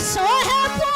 so one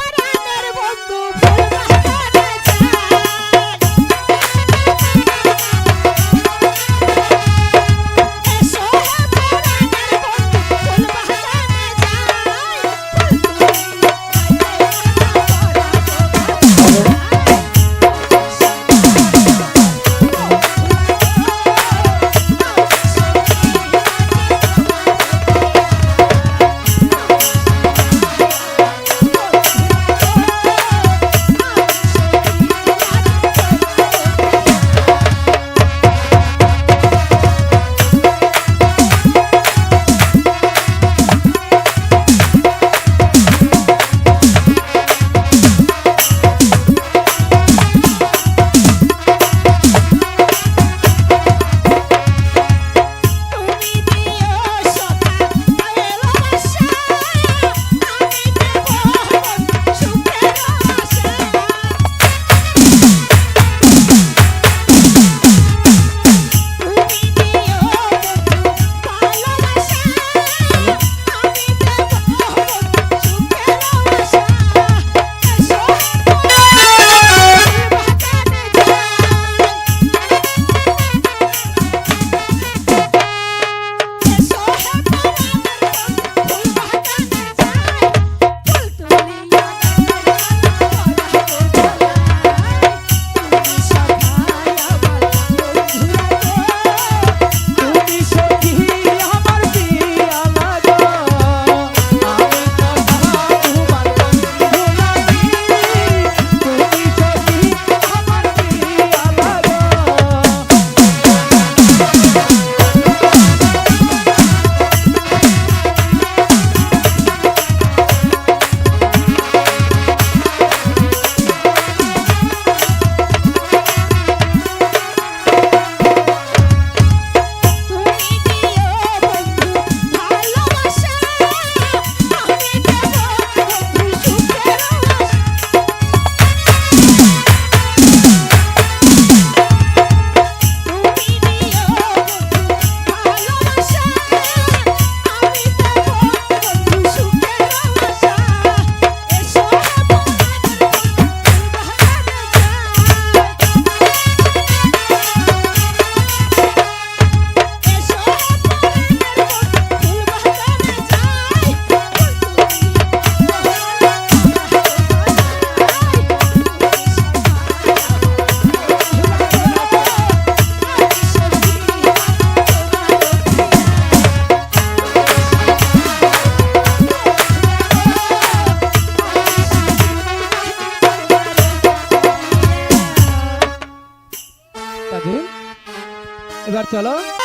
ઘર ચલો.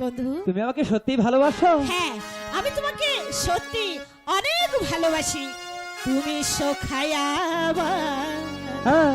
বন্ধু। তুমি আমাকে সত্যি ভালোবাসো? হ্যাঁ আমি তোমাকে সত্যি অনেক ভালোবাসি। তুমি সখায়া হ্যাঁ।